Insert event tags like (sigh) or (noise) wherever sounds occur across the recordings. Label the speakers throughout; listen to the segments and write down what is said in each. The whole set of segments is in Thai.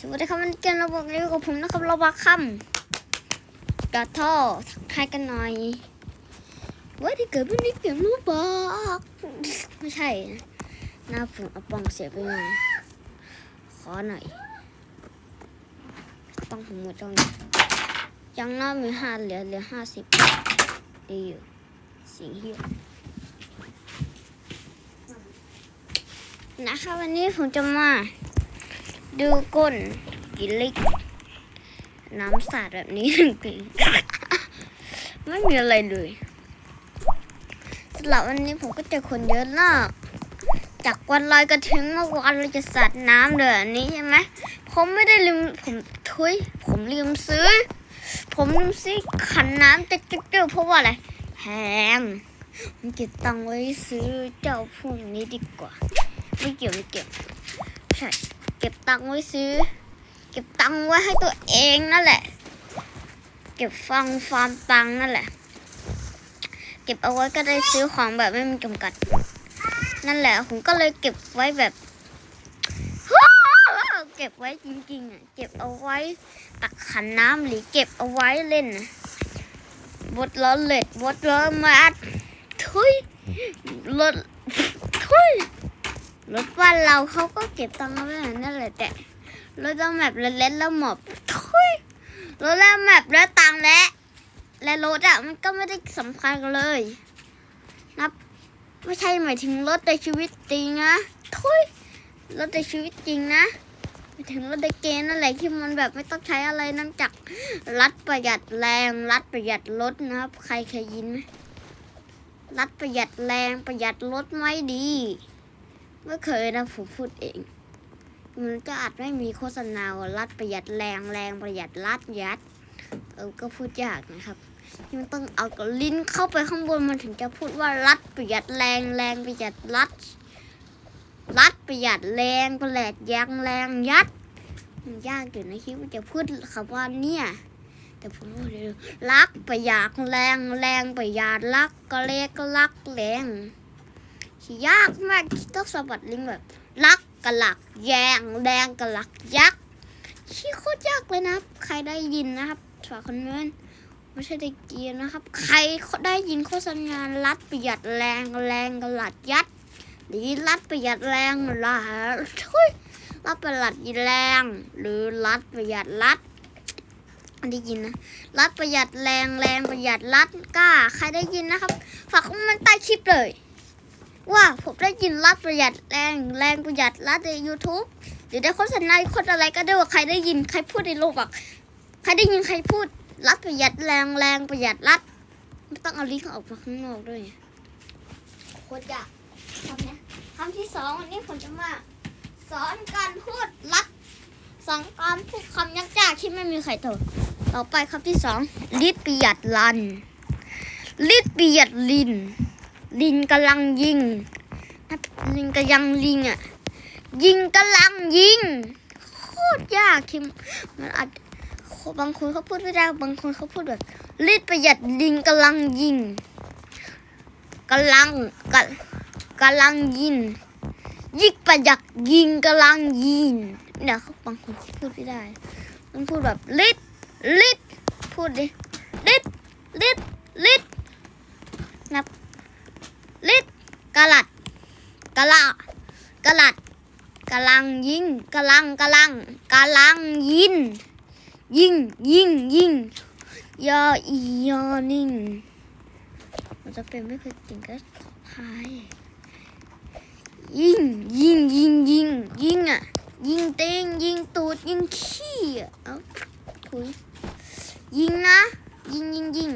Speaker 1: สวัสดีครับวันนี้เกมเราบอกเรียกับผมนะครับเราบักค่ำกระท่อทักทายกันหน่อยว่าที่เกิดวันนี้เกมรู้บอกไม่ใช่นะหน้าผมเอาปองเสียไปหน่อยขอหน่อย ต้องผมหมดตรงนี้ยังน้ามีห้าเหลือเหลือห้าสิบดีอยู่สิ่งเหี้ยนะคะวันนี้ผมจะมา ดูก้นกินลิก น้ำสาดแบบนี้จริงๆไม่มีอะไรเลยสำหรับวันนี้ผมก็เจอคนเยอะมากจากวันลอยกระถึงเมื่อวานเราจะสาดน้ำเดือนนี้ใช่ไหมผมไม่ได้ลืมผมทุยผมลืมซื้อ ผมลืมซื้อขันน้ำจะจะเจอเพราะว่าอะไรแพงผมเก็บตังไว้ซื้อเจ้าพวกนี้ดีกว่า ไม่เกี่ยวไม่เกี่ยวใช่ ก็บตังค์ไว้ซื้อ เก็บตังค์ไว้ให้ตัวเองนั่นแหละ เก็บฟังฟาร์มตังค์นั่นแหละ เก็บเอาไว้ก็ได้ซื้อของแบบไม่มีจำกัด นั่นแหละ ผมก็เลยเก็บไว้แบบเก็บไว้จริงๆอะเก็บเอาไว้ตักขันน้ำหรือเก็บเอาไว้เล่นน่ะบดล้อเล็ดบดล้อมาทุยรถทุย รถบ้านเราเขาก็เก็บตังค์ไว้อย่นั่นแหละแต่รถต้องแบบเล็กๆแล้วหมอบทุยรถแล้วแมปแล้วตังค์และและรถอะมันก็ไม่ได้สำคัญกันเลยนับไม่ใช่หมายถึงรถในชีวิตจริงนะทุยรถในชีวิตจริงนะหมายถึงรถในเกมนั่นแหละที่มันแบบไม่ต้องใช้อะไรนอกจากรัดประหยัดแรงรัดประหยัดรถนะครับ ใครเคยยินไหมรัดประหยัดแรงประหยัดรถไม่ดี ไม่เคยนะผมพูดเอง มันก็อาจไม่มีโฆษณารัดประหยัดแรงแรงประหยัดรัดยัด เออก็พูดยากนะครับที่มันต้องเอากลิ้นเข้าไปข้างบนมันถึงจะพูดว่ารัดประหยัดแรงแรงประหยัดรัด รัดประหยัดแรงประหยัดยางแรงยัดมันยากอยู่นะคิดว่าจะพูดคำว่าเนี่ยแต่ผมพูดเลยรักประหยัดแรงแรงประหยัดรักก็เล็กรักแรง ยากมากที่ต้องสะบัดลิ้นแบบลักกะหลักแยงแดงกะหลักยักษ์ชี้โคตรยากเลยนะครับ ใครได้ยินนะครับฝากคอมเมนต์ไม่ใช่ได้เกียนนะครับ ใครได้ยินโฆษณารัดประหยัดแรงแรงกะหลัดยัดหรือรัดประหยัดแรงล่ะทุยรัดประหยัดแรง หรือรัดประหยัดรัดอันได้ยินนะ รัดประหยัดแรงแรงประหยัดรัดกล้า ใครได้ยินนะครับ ฝากคอมเมนต์ใต้คลิปเลย ว่าผมได้ยินรัดประหยัดแรงแรงประหยัดรัดใน YouTube หรือได้โฆษณาคนอะไรก็ได้ว่าใครได้ยินใครพูดในโลกอะใครได้ยินใครพูดรัดประหยัดแรงแรงประหยัดรัดไม่ต้องเอาลิ้นออกมาข้างนอกด้วยโคตรยากคำนี้คำที่สองวันนี้ผมจะมาสอนการพูดรัดสอนการพูดคำยากๆที่ไม่มีใครตอบต่อไปคำที่สองลิดประหยัดลันลิดประหยัดลิน ลิงกำลังยิงลิงกำลังลิงอะ ยิงกำลังยิง โคตรยากที่มันอาจบางคนเขาพูดไม่ได้บางคนเขาพูดแบบรีดประหยัดลิงกำลังยิงกำลังกะกำลังยิงยิงประหยัดยิงกำลังยิงเนี่ยเขาบางคนเขาพูดไม่ได้ต้องพูดแบบลิดลิดพูดดิลิดลิดลิดนับ ลิดกะลัดกะละกะลัดกะลังยิงกะลังกะลังกะลังยินยิงยิงยิงยออียอนิ่งมันจะเป็นไม่เคยจริงก็ขอพายยิงยิงยิงยิงยิงอะยิงเต็งยิงตูดยิงขี้อะเอาถุยยิงนะ ยิงยิงยิง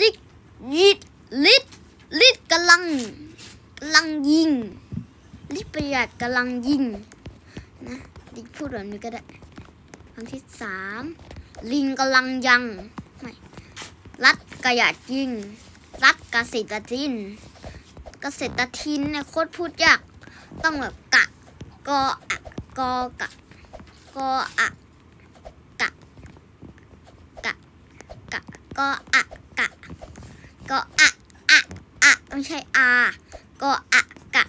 Speaker 1: ลิดยิด ลิดลิดกำลังกำลังยิงลิดประหยัดกำลังยิงนะลิงพูดแบบนี้ก็ได้คำที่สามลิงกำลังยังไม่รัดกระหยัดยิง รัดกระสิตทินเกษตรทินเนี่ยโคตรพูดยากต้องแบบกะกออะกอกะกออะกะกะกะกออะกะ ก็อะอะอะไม่ใช่อาก็อะกะ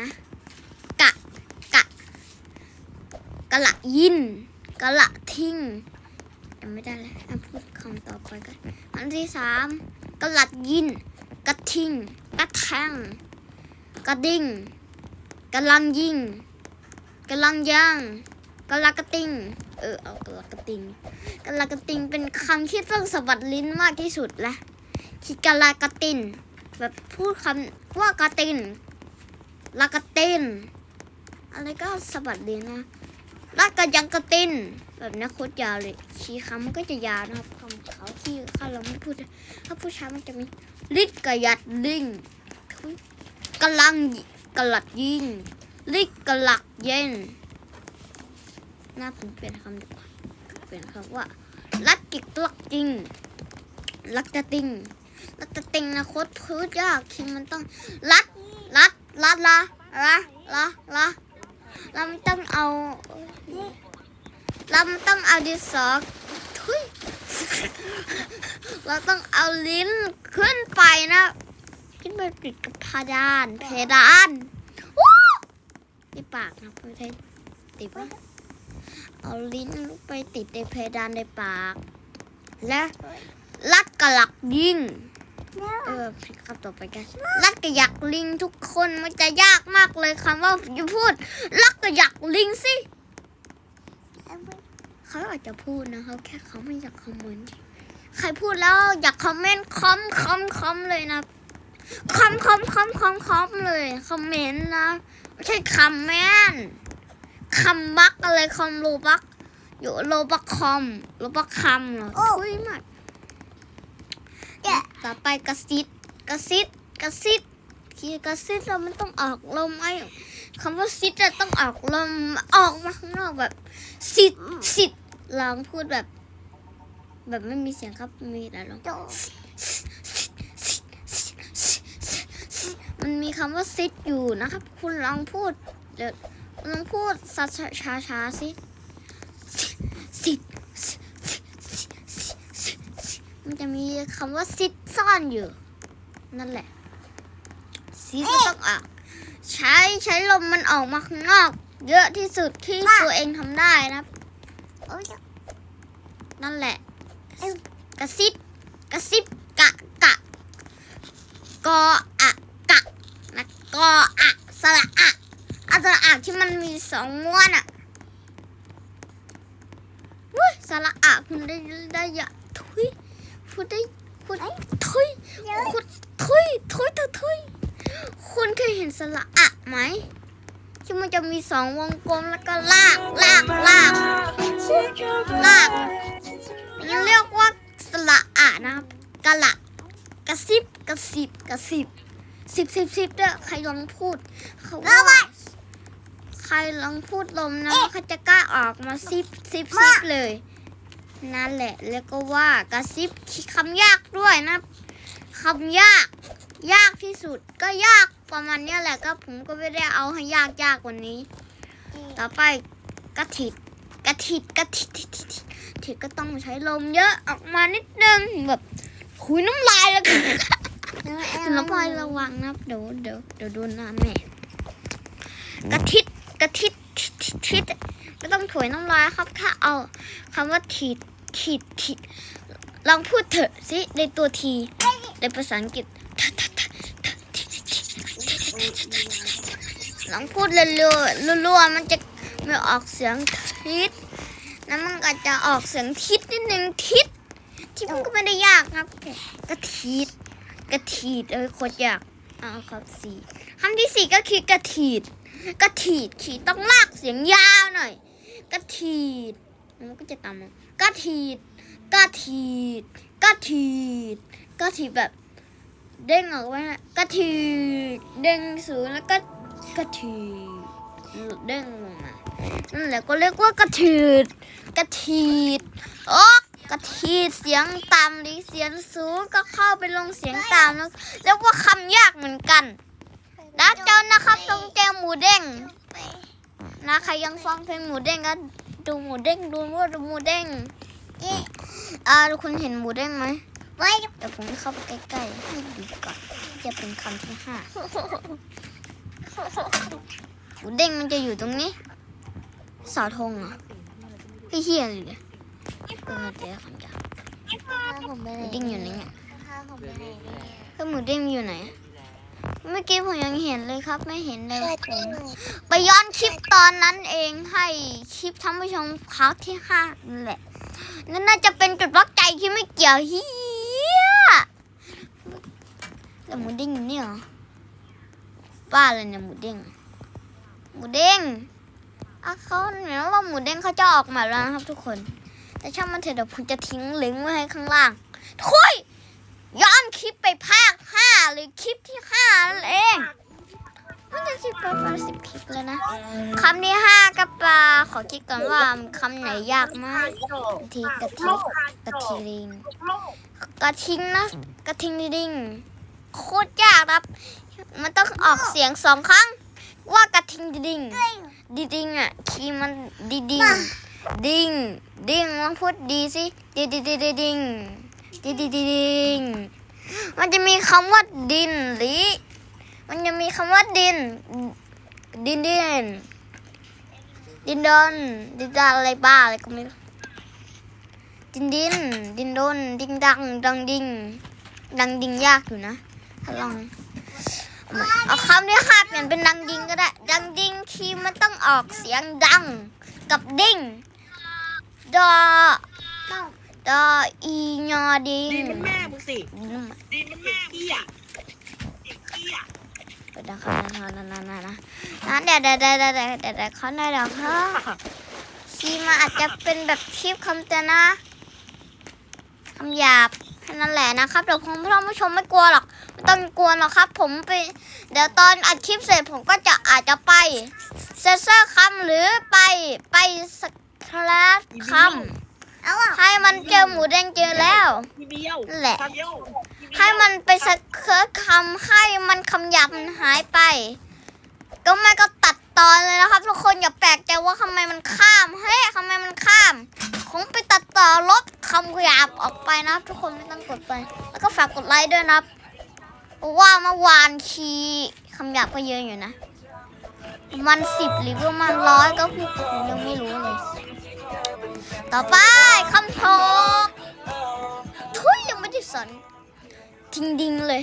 Speaker 1: นะกะกะ กะละยินกะละทิ้งจำไม่ได้เลยอะพูดคำต่อไปกันอัน ที่สามกระลัดยิน กระทิง กระแทงกระดิ่งกะลังยิงกะลังย่างกระละกระติงเออเอากระละกระติงกระละกระติงเป็นคำที่ต้องสะบัดลิ้นมากที่สุดแหละที่กระละกระตินแบบพูดคำว่ากระตินละกระตินอะไรก็สะบัดลิ้นนะละกระยังกระตินแบบนี้โคตรยาวเลยคีย์คำมันก็จะยาวนะครับ เขาที่ถ้าเราไม่พูดถ้าผู้ชายมันจะมีลิดกระยัดลิงกำลังกระหลัดยิงลิดกระหลักเย็นน่าผมเปลี่ยนคำดีกว่าเปลี่ยนคำว่าลัดกิกลักจริงลักจะติงลักจะติงนะโคตรพูดยากที่มันต้องลัดลัดลัดละละละละเราไม่ต้องเอาเราไม่ต้องเอาดิสอทุย เราต้องเอาลิ้นขึ้นไปนะ ขึ้นไปติดกับเพดานเพดานวู้ที่ปากนะไม่ใช่ติดว่าเอาลิ้นไปติดในเพดานในปาก และลัดกระหลักยิงเออคำต่อไปกันลัดกระยักลิงทุกคนมันจะยากมากเลยคำว่าอย่าพูดลัดกระยักลิงสิ เขาอาจจะพูดนะครับ แค่เขาไม่อยากคอมเมนต์ใครพูดแล้วอยากคอมเมนต์คอมคอมคอมเลยนะคอมคอมคอมคอมคอมเลยคอมเมนต์นะไม่ใช่คำแม่นคำบักอะไรคอมโลบักอยู่โลบักคอมโลบักคำเหรอคุยมากต่อไปกระซิดกระซิดกระซิดคือกระซิดเรามันต้องออกลมไอ้คำว่าซิดจะต้องออกลมออกมาข้างนอกแบบ สิทธิ์สิทธิ์ลองพูดแบบ แบบไม่มีเสียงครับมีแต่ลองมันมีคำว่าซิดอยู่นะครับ คุณลองพูดเดี๋ยวลองพูดช้าช้าช้าๆสิซิดมันจะมีคำว่าซิดซ่อนอยู่ นั่นแหละซิดมันต้องออกใช้ใช้ลมมันออกมาข้างนอก เยอะที่สุดที่ตัวเองทำได้นะครับ นั่นแหละ กระซิบกระซิบกะกะกออะกะนะกออะสระอะอะสระอะที่มันมีสองม้วนอะวุ้ยสระอะคุณได้ได้ยะทุยคุณได้คุณทุยคุณทุยทุยทุยทุยคุณเคยเห็นสระอะไหม ที่มันจะมีสองวงกลมแล้วก็ลากลากลากลากมันเรียกว่าสระอะนะครับกะละกระซิบกระซิบกระซิบสิบสิบสิบเด้อใครลองพูดเขาว่าใครลองพูดลมนะเขาจะกล้าออกมาซิบซิบซิบเลย นั่นแหละ แล้วก็ว่ากระซิบคำยากด้วยนะคำยาก ยากที่สุดก็ยาก ประมาณเนี้ยแหละก็ผมก็ไม่ได้เอาให้ยากยากกว่านี้ ต่อไปกระถิดกระถิดกระถิดถิดถิดถิดถิดก็ต้องใช้ลมเยอะออกมานิดนึงแบบหุยน้ำลายแล้วกันน้ำลายระวังนะเดี๋ยวเดี๋ยวเดี๋ยวโดนหน้าแม่กระทิดกระทิดทิดทิดทิดไม่ต้องถวยน้ำลายครับ ถ้าเอาคำว่าถิดถิดถิดลองพูดเถอะสิในตัวทีในภาษาอังกฤษ ลองพูดเร็วๆรัวๆมันจะไม่ออกเสียงทิศแล้วมันก็จะออกเสียงทิศนิดนึงทิศที่มันก็ไม่ได้ยากครับกระทีดกระทีดเอ้ยโคตรยากเอาครับสี่คำที่สี่ก็คือกระทีดกระทีดขีดต้องลากเสียงยาวหน่อยกระทีดมันก็จะตามกระทีดกระทีดกระทีดกระทีดแบบเด้งออกมาก็ทีเด้งสูงแล้วก็ กระทีเด้งลงมานั่นแหละก็เรียกว่ากระทีดกระทีดโอ๊ะกระทีดเสียงต่ำหรือเสียงสูงก็เข้าไปลงเสียงต่ำแล้วเรียกว่าคำยากเหมือนกันแล้วเจ้านะครับตรงแจหมูเด้งนะใครยังฟังเพลงหมูเด้งก็ดูหมูเด้งดูว่าดูหมูเด้งอ่าคุณเห็นหมูเด้งไหม
Speaker 2: ไว้
Speaker 1: เดี๋ยวผมเข้าไปใกล้ๆให้ดูก่อนจะเป็นคำที่ห้า หมูเด้งมันจะอยู่ตรงนี้เสาธงเหรอไอ้เฮียเลยเนี่ยเออเจ๊คำหยาบ
Speaker 2: พาผมไปไหน
Speaker 1: ดิ้งอยู่ไหนเนี่ย
Speaker 2: พาผมไปไหนเนี่ย
Speaker 1: ก็หมูเด้งอยู่ไหนเมื่อกี้ผมยังเห็นเลยครับไม่เห็นเลยผมไปย้อนคลิปตอนนั้นเองให้คลิปท่านผู้ชมพาร์ทที่ห้านั่นแหละนั่นน่าจะเป็นจุดล็อกใจที่ไม่เกี่ยวเฮียแล้วหมูเด้งอยู่นี่เหรอ บ้าเลยเนี่ยหมูเด้ง หมูเด้งอะเขาเหมือนว่าหมูเด้งเขาจะออกมาแล้วนะครับ ทุกคน แต่ช่างมันเถอะเดี๋ยวผมจะทิ้งลิงก์ไว้ให้ข้างล่างทุยย้อนคลิปไปภาคห้าหรือคลิปที่ห้านั่นเองมันจะสิบประมาณสิบคลิปแล้วนะคำที่ห้ากระปลาขอคิดก่อนว่าคำไหนยากมากกะทิกะทิกะทิลิงกระทิงนะกระทิงดิงโคตรยากครับ มันต้องออกเสียงสองครั้ง ว่ากระทิงดิงดิดิงอะคีมันดิดิงดิงดิงลองพูดดีสิดิดิดิดิดิงดิดิดิดิงมันจะมีคำว่าดินหรือมันจะมีคำว่าดิน ดินดินดินดอนดินดาอะไรบ้าอะไรก็ไม่รู้ดินดินดินดนดิงดังดังดิงดังดิงยากอยู่นะถ้าลอง เอาใหม่เอาคำนี้ค่ะเปลี่ยนเป็นดังดิงก็ได้ ดังดิงคีย์มันต้องออกเสียงดังกับดิ้งดอดออียอดิง
Speaker 3: ดีมันแม่มึงสิ
Speaker 1: นุ่มอะ
Speaker 3: ดีมันแม่เหี้ยเด็กเหี้ย
Speaker 1: เปิดนะครับนะนะนะนะนะนะเดี๋ยวเดี๋ยวเดี๋ยวเดี๋ยวเดี๋ยวเดี๋ยวเดี๋ยวเขาหน่อยเดี๋ยวเขาคีย์มาอาจจะเป็นแบบคลิปคำเตือนนะคำหยาบแค่นั้นแหละนะครับเดี๋ยวคุณผู้ชมผู้ชมไม่กลัวหรอกไม่ ต้องกลัวหรอกครับ ผมไป เดี๋ยวตอนอัดคลิปเสร็จผมก็จะอาจจะไปเซนเซอร์คำหรือไปไปสคลาสค
Speaker 2: เอาอะำ
Speaker 1: ให้มันเจอหมูแดงเจอแล้ว
Speaker 3: ทีเดียว
Speaker 1: นั่นแหละ
Speaker 3: คำเดียว
Speaker 1: ให้มันไปสเคิร์คำให้มันคำหยาบมันหายไป ก็ไม่ก็ตัดตอนเลยนะครับ ทุกคนอย่าแปลกใจว่าทำไมมันข้ามเฮ้ยทำไมมันข้ามคงไปตัดต่อลบคำหยาบออกไปนะครับ ทุกคนไม่ต้องกดไป แล้วก็ฝากกดไลค์ด้วยนะครับเพราะ ว่าเมื่อวานคีคำหยาบก็เยอะอยู่นะ มันสิบหรือประมาณร้อยก็พูดผมยังไม่รู้เลย ต่อไปคำโทกทุยยังไม่ได้สอนทิ้งดิงเลย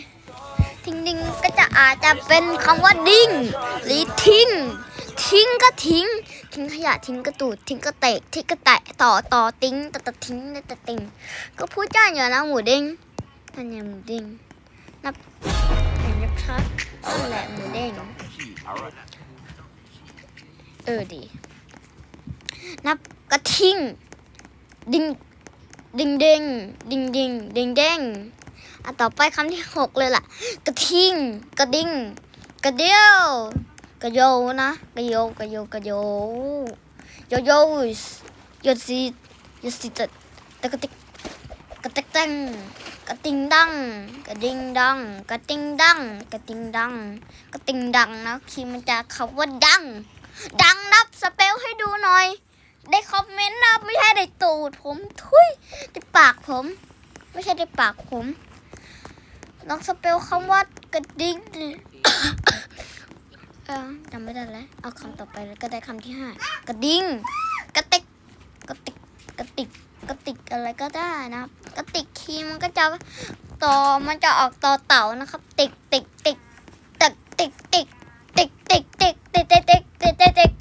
Speaker 1: ทิ้งดิงก็จะอาจจะเป็นคำว่าดิ้งหรือทิ้ง ทิ้งก็ทิ้ง ทิ้งขยะทิ้งกระตูดทิ้งกระเตะทิ้งกระแตะต่อต่อติ้งต่อต่อทิ้งต่อต่อติ้งก็พูดจ้าอยู่นะหมูเด้งนั่นไงหมูเด้ง นับเห็นนับชัดนั่นแหละหมูเด้งเออดี นับกระทิงดิงดิงเด้งดิงดิงดิงเด้งอะต่อไปคำที่หกเลยล่ะ กระทิงกระดิ่งกระเดียวกระโยนะกระโยกระโยกระโยโยโย่โยซีโยซีตะตะกะติกกระติกตัง กระติงดังกระดิ่งดังกระติงดังกระติงดังกระติงดังนะคีมันจะคำว่าดัง ดังนับสเปลให้ดูหน่อย ได้คอมเมนต์นะไม่ใช่ได้ตูดผมทุยได้ปากผม ไม่ใช่ได้ปากผมลองสเปลคำว่ากระดิ่งเออจำไม่ได้แล้วเอาคำต่อไปแล้วก็ได้คำที่ห้ากระดิ่งกระติกกระติกกระติกกระติกอะไรก็ได้นะครับ กระติกคีมันก็จะต่อมันจะออกต่อเต่านะครับติกติกติกติกติกติกติกติกติกติกติกติกติกติกติก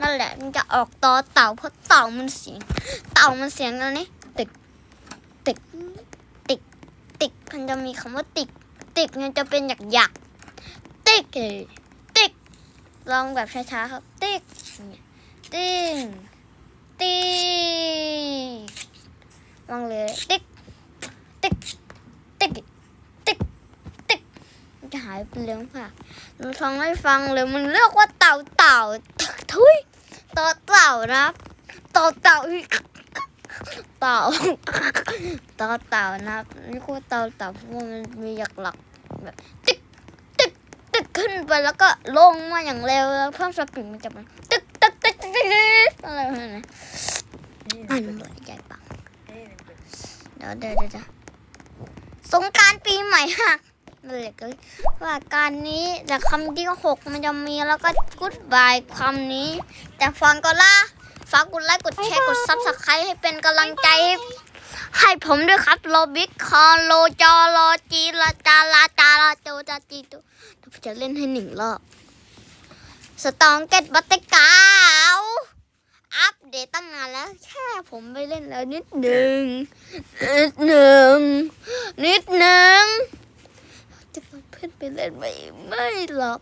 Speaker 1: นั่นแหละมันจะออกต่อเต่าเพราะเต่ามันเสียง เต่ามันเสียงอะไรนี่ติกติกติกติกมันจะมีคำว่าติกติกมันจะเป็นหยักหยักติกติกลองแบบช้าๆครับ ติกอย่างเงี้ยติงติก ลองเลยติกติกติกติกติกมันจะหายไปเร็วค่ะเราฟังให้ฟังเลยมันเรียกว่าเต่าเต่าทุยต่อเต่านะครับต่อเต่าเต่าต่อเต่านะครับนี่คือเต่าเต่าเพราะว่ามันมีหยักหลักแบบตึกตึกตึกขึ้นไปแล้วก็ลงมาอย่างเร็วแล้วเพิ่มสปีดมันจะมันตึกตึกตึกตึกตึกตึกอะไรแบบนั้นนะอันเบื่อใจปังเดี๋ยวเดี๋ยวเดี๋ยวสงการปีใหม่ฮะนั่นแหละก็ว่าการนี้แต่คำที่หกมันจะมีแล้วก็กุดบายคำนี้ แต่ฟังก็ล่ะฝากกดไลค์กดแชร์กดซับสไครต์ให้เป็นกำลังใจ ให้ผมด้วยครับโลบิกคอโลจอโลจีลาจาลาจาลาโจจาจีตุจะเล่นให้หนึ่งรอบสตองเก็ตบัตเตอร์กาว อัปเดตตั้งนานแล้ว แค่ผมไปเล่นแล้วนิดหนึ่งนิดหนึ่งนิดหนึ่งจะเพื่อนไปเล่นไม่ไม่หรอก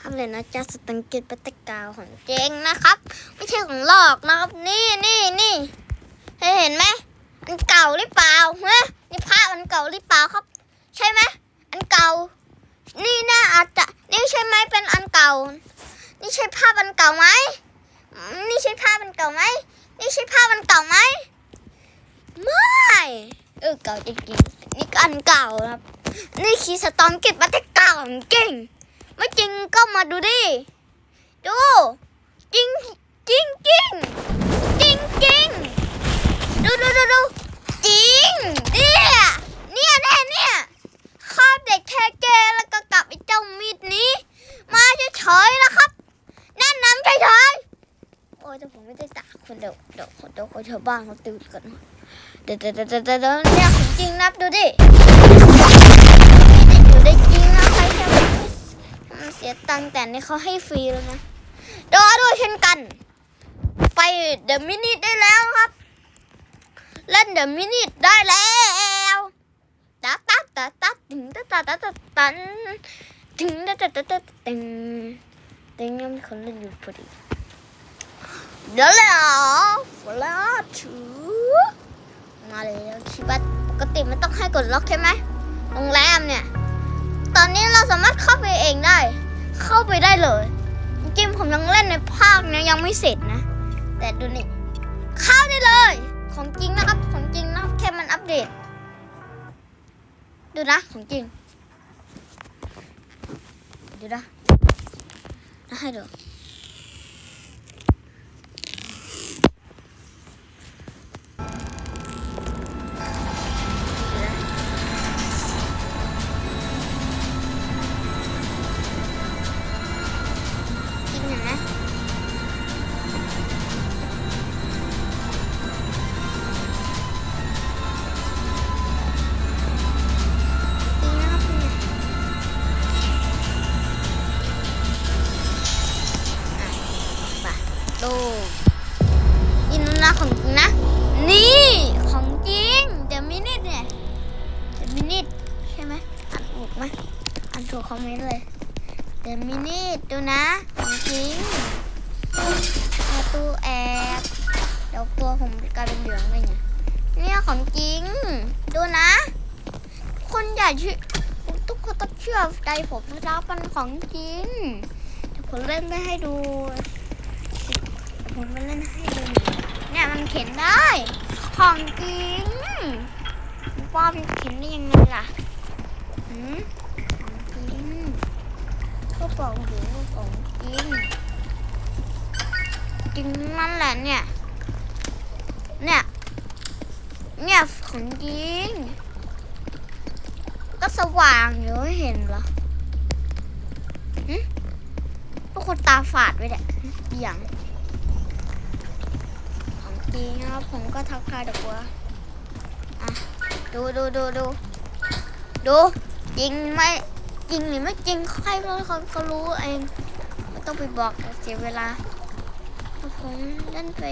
Speaker 1: ทำเลยนะจ๊ะสตังเกตบัตเตกาวของเจงนะครับ ไม่ใช่ของหลอกนะครับ นี่นี่นี่เห็นไหมอันเก่าหรือเปล่าเฮ้ยนี่ภาพอันเก่าหรือเปล่าครับ ใช่ไหมอันเก่า นี่น่าอาจจะนี่ใช่ไหมเป็นอันเก่า นี่ใช่ภาพอันเก่าไหม นี่ใช่ภาพอันเก่าไหม นี่ใช่ภาพอันเก่าไหม ไม่ เออเก่าจริงๆ นี่อันเก่าครับ นี่คีสตอมเก็บมาแต่เก่าจริงไม่จริงก็มาดูดิ ดู จริงจริงจริงจริงจริงดูดูดูดูจริงเนี่ยเนี่ยแน่เนี่ยคาบเด็กแค่เกแล้วก็กลับไอ้เจ้ามีดนี้ มาเฉยๆนะครับ แนะนำเฉยๆโอ้ยแต่ผมไม่ได้ตากคนเดี๋ยวเดี๋ยวเดี๋ยวคนชาวบ้านเขาตื่นกันเดี๋ยวเดี๋ยวเดี๋ยวเดี๋ยวเนี่ยของจริงนับดูดิอยู่ได้จริงนะใครแค่มันเสียตังค์แต่นี่เขาให้ฟรีแล้วนะรอด้วยเช่นกัน ไปเดอะมินิได้แล้วครับ เล่นเดอะมินิได้แล้วตัดตัดตัดตัดถึงตัดตัดตัดตัดตัดถึงตัดตัดตัดตัดตึง ตึงยังมีคนเล่นอยู่พอดีเดี๋ยวแล้วล้วถือมาเลยคิดว่าปกติมันต้องให้กดล็อกใช่ไหมโรงแรมเนี่ย ตอนนี้เราสามารถเข้าไปเองได้ เข้าไปได้เลยจริงผมยังเล่นในภาคเนี้ยยังไม่เสร็จนะ แต่ดูนี่เข้าได้เลย ของจริงนะครับ ของจริงนะครับแค่มันอัปเดต ดูนะของจริง ดูนะ นะในูคอมเมนต์เลยเดี๋ยวมินิทดูนะของจริงประตูแอบเดี๋ยวตัวผมกลายเป็นเหลืองไปไงเนี่ยของจริง ดูนะ คนอย่าเชื่อทุกคนต้องเชื่อใจผมนะครับมันของจริงเดี๋ยวผมเล่นไม่ให้ดูผมไปเล่นให้ดูเนี่ยมันเข็นได้ ของจริงว่ามันเข็นได้ยังไงล่ะหืม ก็บอกอยู่ว่าของจริงจริงนั่นแหละเนี่ย เนี่ย เนี่ยของจริง ก็สว่างอยู่เห็นเหรอหึพวกคนตาฝาดไปเนี่ยอย่างของจริงนครับผมก็ทักทายดอกบัวอะดูดูดูดูดูจริงไหม จริงหรือไม่จริงใครเขาเขาเขารู้เองไม่ต้องไปบอกเสียเวลาผมเล่นไป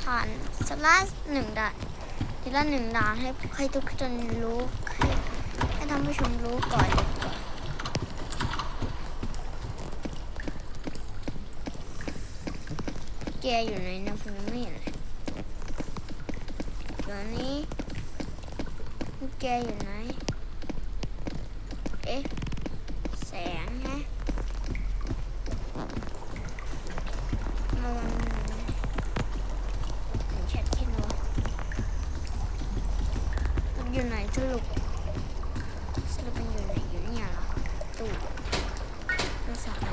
Speaker 1: ผ่านสลาหนึ่งด่านทีละหนึ่งด่านให้ใครทุกคนรู้ใครให้ท่านผู้ชมรู้ก่อนดีกว่าแกอยู่ไหนนะผมยังไม่เห็นเลยตอนนี้แกอยู่ไหนเอ๊ะ แสงฮะมันมันชัดขึ้นวะมันอยู่ไหนสรุป สรุปมันอยู่ไหนอยู่เนี่ยเหรอตู้ตู้สาร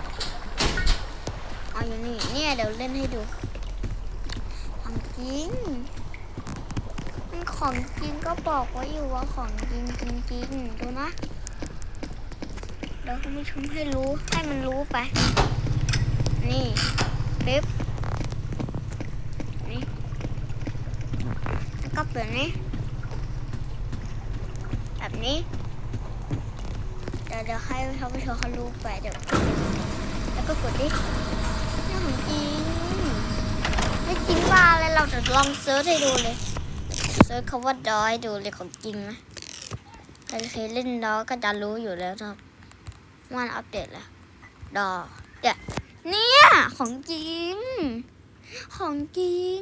Speaker 1: อ๋ออยู่นี่เนี่ยเดี๋ยวเล่นให้ดูของจริง ของจริงก็บอกไว้อยู่ว่าของจ ริงจริงๆดูนะ เดี๋ยวคุณผู้ชมให้รู้ให้มันรู้ไป นี่ปิ๊บนี่แล้วก็เปิดนี้แบบนี้ เดี๋ยวเดี๋ยวให้ท่านผู้ชมเขารู้ไปเดี๋ยวแล้วก็กดดินี่ของจริงไม่จริงว่าอะไรเราจะลองเซิร์ชให้ดูเลยเซิร์ชคำว่าดอยดูเลยของจริงนะ ใครเคยเล่นดอก็จะรู้อยู่แล้วครับว่ามันอัปเดตแล้วดอเดี๋ยเนี่ยของจริง ของจริง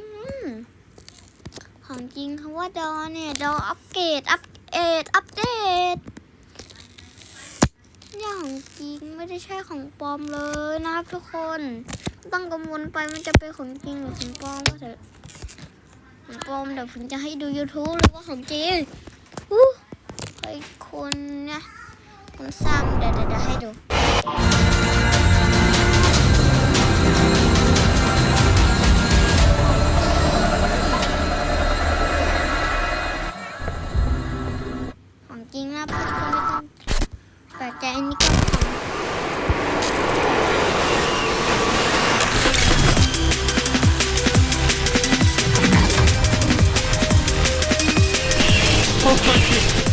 Speaker 1: ของจริงคำว่าดอเนี่ยดออัปเกรดอัปเดตอัปเดตเนี่ยของจริงไม่ได้ใช่ของปลอมเลยนะครับทุกคนต้องกังวลไปมันจะเป็นของจริงหรือของปลอมก็เถอะของปลอมเดี๋ยวผมจะให้ดู YouTube เลยว่าของจริง ไอ้คนเนี่ยคนสร้างเดี๋ยวเดี๋ยวให้ดูของจริงนะเพื่อนๆไม่ต้องแปลกใจอันนี้ก็ของ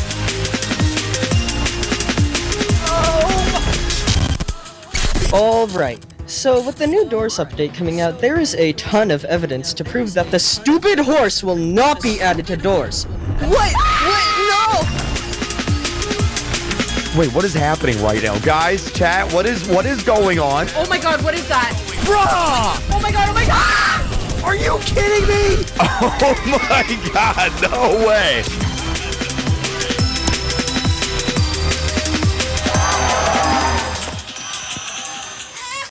Speaker 4: Alright, so with the new Doors update coming out, there is a ton of evidence to prove that the stupid horse will not be added to Doors. What? What? No!
Speaker 5: Wait, what is happening right now, guys? Chat, what is what is going on?
Speaker 6: Oh my god, what is that?
Speaker 5: Bruh!
Speaker 6: Oh my god, oh my god!
Speaker 5: Are you kidding me? (laughs) Oh my god, no way!